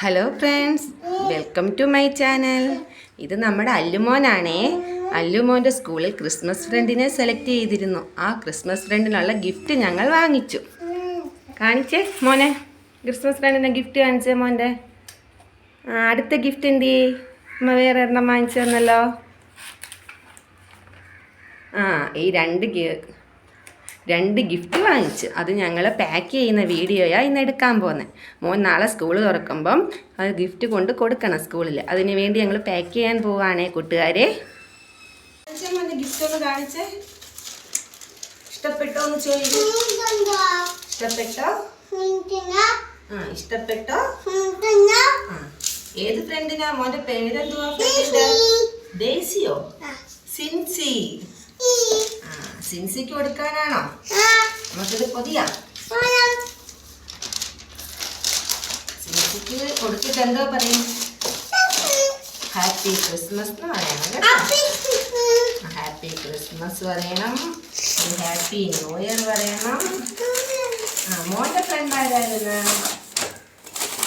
Hello friends welcome to my channel ഇത് നമ്മുടെ അല്ലുമോനാണേ. അല്ലുമോന്റെ സ്കൂളിൽ ക്രിസ്മസ് ഫ്രണ്ടിനെ സെലക്ട് ചെയ്തിരുന്നു. ആ ക്രിസ്മസ് ഫ്രണ്ടിനുള്ള ഗിഫ്റ്റ് ഞങ്ങൾ വാങ്ങിച്ചു. കാണിച്ചേ മോനെ. ക്രിസ്മസ് ഫ്രണ്ടിന്റെ ഗിഫ്റ്റ് കാണിച്ചേ മോന്റെ അടുത്ത ഗിഫ്റ്റ് എന്തി അമ്മ വേറെ എണ്ണം വാങ്ങിച്ചു തന്നല്ലോ. ആ ഈ രണ്ട് രണ്ട് ഗിഫ്റ്റ് വാങ്ങിച്ചു. അത് ഞങ്ങൾ പാക്ക് ചെയ്യുന്ന വീഡിയോയാണ് ഇന്ന് എടുക്കാൻ പോകുന്നത് മോൻ നാളെ സ്കൂൾ തുറക്കുമ്പം അത് ഗിഫ്റ്റ് കൊണ്ട് കൊടുക്കണം സ്കൂളിൽ അതിന് വേണ്ടി ഞങ്ങൾ പാക്ക് ചെയ്യാൻ പോവാണേ കൂട്ടുകാരെ. ഗിഫ്റ്റ് ഒന്ന് കാണിച്ചേ. ഇഷ്ടപ്പെട്ടോ എന്ന് ചോദിച്ചു ഇഷ്ടപ്പെട്ടോ? ആ ഇഷ്ടപ്പെട്ടോ? ഏത് ഫ്രണ്ടിനാ? മോന്റെ പേരെന്തുവാ? ആ സിൻസിക്ക് കൊടുക്കാനാണോ? നമുക്കിത് പൊതിയാം സിൻസിക്ക് കൊടുത്തിട്ട് എന്തോ പറയും? ഹാപ്പി ക്രിസ്മസ് എന്ന് പറയണം ഹാപ്പി ക്രിസ്മസ് പറയണം. ഹാപ്പി ന്യൂ ഇയർ പറയണം. ആ മോന്റെ ഫ്രണ്ട് ആരായിരുന്നു?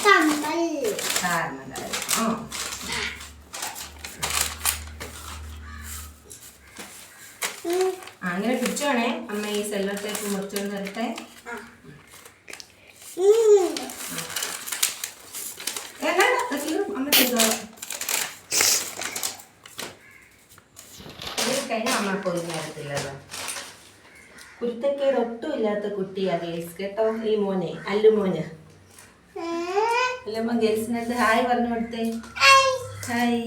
കാരണമായിരുന്നു ആ ആ, അങ്ങനെ പിടിച്ചോണേ അമ്മ ഈ സെല്ലോ ടേപ്പ് വേണ്ട, അയ്യോ, അമ്മ ചെയ്തോളാം കഴിഞ്ഞാൽ അമ്മ പൊതിഞ്ഞെടുത്തില്ലല്ലോ കുരുത്തക്കേട് ഒട്ടും ഇല്ലാത്ത കുട്ടിയാ ഗേൾസ്. കേട്ടോ ഈ മോനെ അല്ലു മോന്. അല്ലമ്മ ഗേൾസിനടുത്ത് ഹായ് പറഞ്ഞു കൊടുത്തേ. ഹായ്.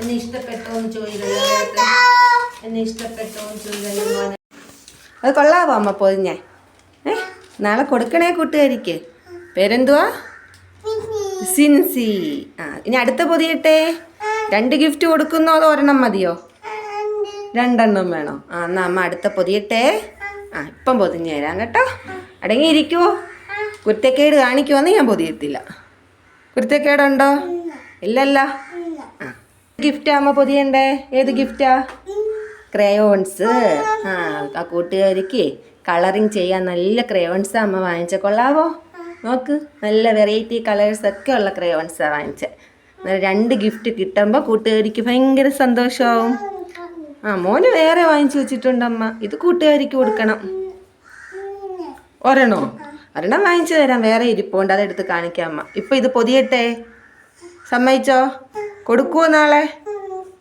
എന്നെ ഇഷ്ടപ്പെട്ടോ എന്ന് ചോദിക്കല്ലോ എന്നെ ഇഷ്ടപ്പെട്ടോ അത് കൊള്ളാവോ അമ്മ പൊതിഞ്ഞേ? ഏ? നാളെ കൊടുക്കണേ കൂട്ടുകാരിക്ക്. പേരെന്തുവാ? സിൻസി. ആ ഇനി അടുത്ത പൊതിയട്ടെ? രണ്ട് ഗിഫ്റ്റ് കൊടുക്കുന്നോ അതോ ഒരെണ്ണം മതിയോ? രണ്ടെണ്ണം വേണോ? ആ എന്നാ അമ്മ അടുത്ത പൊതിയട്ടെ. ആ ഇപ്പം പൊതിഞ്ഞു തരാം കേട്ടോ. അടങ്ങിയിരിക്കുവോ? കുരുത്തക്കേട് കാണിക്കുമെന്ന് ഞാൻ പൊതിയത്തില്ല. കുരുത്തക്കേടുണ്ടോ? ഇല്ലല്ലോ. ആ. ഗിഫ്റ്റാ അമ്മ പൊതിയണ്ടേ? ഏത് ഗിഫ്റ്റാ? ക്രയോൺസ് ആ കൂട്ടുകാരിക്ക് കളറിങ് ചെയ്യാൻ നല്ല ക്രയോൺസ് അമ്മ വാങ്ങിച്ച. കൊള്ളാവോ? നോക്ക് നല്ല വെറൈറ്റി കളേഴ്സ് ഒക്കെ ഉള്ള ക്രയോൺസാണ് വാങ്ങിച്ചത് രണ്ട് ഗിഫ്റ്റ് കിട്ടുമ്പോൾ കൂട്ടുകാരിക്ക് ഭയങ്കര സന്തോഷമാവും ആ മോന് വേറെ വാങ്ങിച്ചു വെച്ചിട്ടുണ്ടമ്മ ഇത് കൂട്ടുകാരിക്ക് കൊടുക്കണം. ഒരെണ്ണോ? ഒരെണ്ണം വാങ്ങിച്ചു തരാം. വേറെ ഇരിപ്പുണ്ട്. അതെടുത്ത് കാണിക്കാം അമ്മ. ഇപ്പൊ ഇത് പൊതിയട്ടെ? സമ്മതിച്ചോ? കൊടുക്കുവോ നാളെ?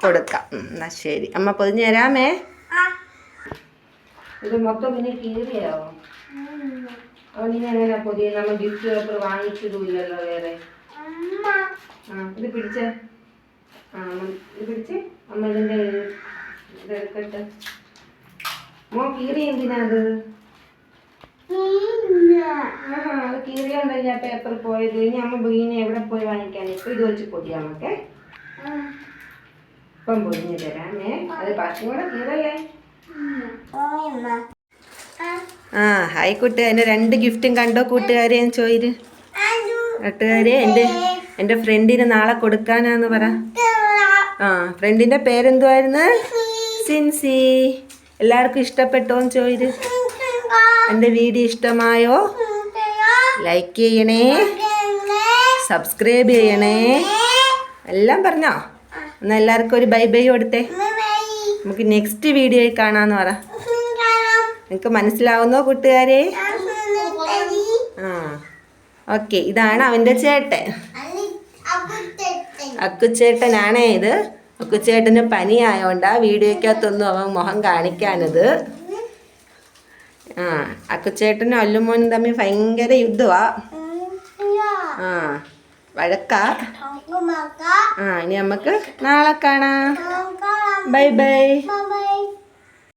കൊടുക്കാം. എന്നാ ശരി. അമ്മ പൊതിഞ്ഞു തരാമേ. ഇത് മൊത്തം പിന്നെ കീറിയാവും? നീ എങ്ങനെ പൊതിയ നമ്മൾ ഗിഫ്റ്റ് പേപ്പർ വാങ്ങിച്ചിട്ടില്ലല്ലോ വേറെ. ആ ഇത് പിടിച്ച. ആ ഇത് പിടിച്ച്. അമ്മ ഇതിന്റെ ഇതെടുക്കട്ടെ. മോ കീറി എന്തിനാ അത്? അത് കീറിയോണ്ടല്ലേ പേപ്പർ പോയത്. ഇനി അമ്മ ബീനെ എവിടെ പോയി വാങ്ങിക്കാൻ? ഇപ്പൊ ഇത് വെച്ച് പൊതിയാ ഇപ്പം പൊതിഞ്ഞു തരാമേ. അത് കൂടെ കീറല്ലേ ആ ഹായ് കൂട്ടുകാരെ രണ്ട് ഗിഫ്റ്റും കണ്ടോ കൂട്ടുകാരെ? ചോയിര്. കൂട്ടുകാരെ എന്റെ എന്റെ ഫ്രണ്ടിന് നാളെ കൊടുക്കാനാന്ന് പറ. ആ ഫ്രണ്ടിന്റെ പേരെന്തുവായിരുന്നു? സിൻസി. എല്ലാവർക്കും ഇഷ്ടപ്പെട്ടോന്ന് ചോയിര്. എന്റെ വീഡിയോ ഇഷ്ടമായോ? ലൈക്ക് ചെയ്യണേ. സബ്സ്ക്രൈബ് ചെയ്യണേ. എല്ലാം പറഞ്ഞോ? എന്നാൽ എല്ലാവർക്കും ഒരു ബൈ ബൈ കൊടുത്തേ. നമുക്ക് നെക്സ്റ്റ് വീഡിയോയിൽ കാണാന്ന് പറ. നിങ്ങൾക്ക് മനസ്സിലാവുന്നോ കൂട്ടുകാരെ? ആ ഓക്കെ ഇതാണ് അവന്റെ ചേട്ടൻ. അക്കുച്ചേട്ടനാണേ ഇത്. അക്കുച്ചേട്ടന് പനിയായോണ്ടാ വീഡിയോയ്ക്കകത്തൊന്നും അവൻ മുഖം കാണിക്കാനത്. ആ അക്കുച്ചേട്ടനും അല്ലുമോനും തമ്മിൽ ഭയങ്കര യുദ്ധമാ ആ വഴക്കാ. ആ ഇനി നമുക്ക് നാളെ കാണാം. Bye bye.